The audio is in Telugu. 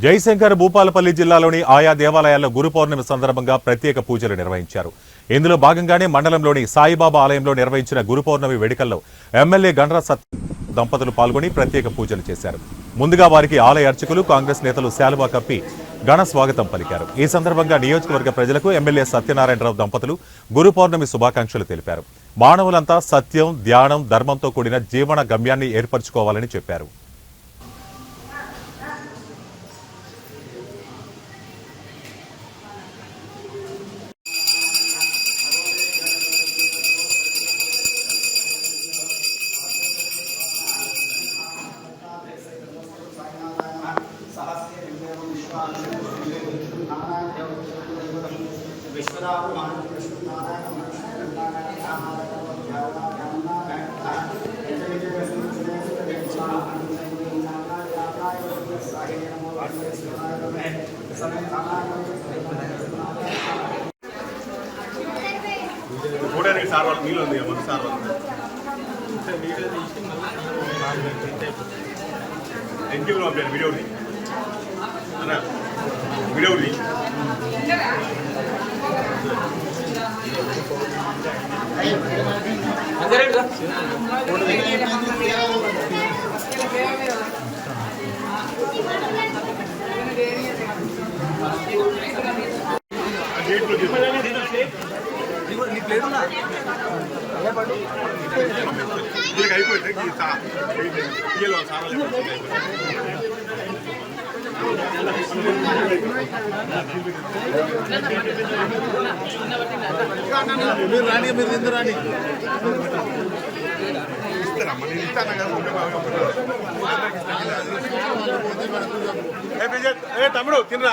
జయశంకర్ భూపాలపల్లి జిల్లాలోని ఆయా దేవాలయాల్లో గురు పౌర్ణమి సందర్భంగా ప్రత్యేక పూజలు నిర్వహించారు. ఇందులో భాగంగానే మండలంలోని సాయిబాబా ఆలయంలో నిర్వహించిన గురు పౌర్ణమి వేడుకల్లో ఎమ్మెల్యే గండ్ర సత్య దంపతులు పాల్గొని ప్రత్యేక పూజలు చేశారు. ముందుగా వారికి ఆలయ అర్చకులు కాంగ్రెస్ నేతలు శాలువా కప్పి ఘన స్వాగతం పలికారు. ఈ సందర్భంగా నియోజకవర్గ ప్రజలకు ఎమ్మెల్యే సత్యనారాయణరావు దంపతులు గురు పౌర్ణమి శుభాకాంక్షలు తెలిపారు. మానవులంతా సత్యం ధ్యానం ధర్మంతో కూడిన జీవన గమ్యాన్ని ఏర్పరచుకోవాలని చెప్పారు. చూడడానికి సార్ వాళ్ళు మీలో ఉంది మన సార్ వాళ్ళు. ఎన్కి పంపాను వీడియోని అన్నా వీడియోని డేట్లో దీనికి అయిపోయింది మీరు మీరు ఎందుకు రాణి ఇస్తారమ్మా నేను ఇస్తాను కదా బాగా ఏ తమ్ముడు తినరా?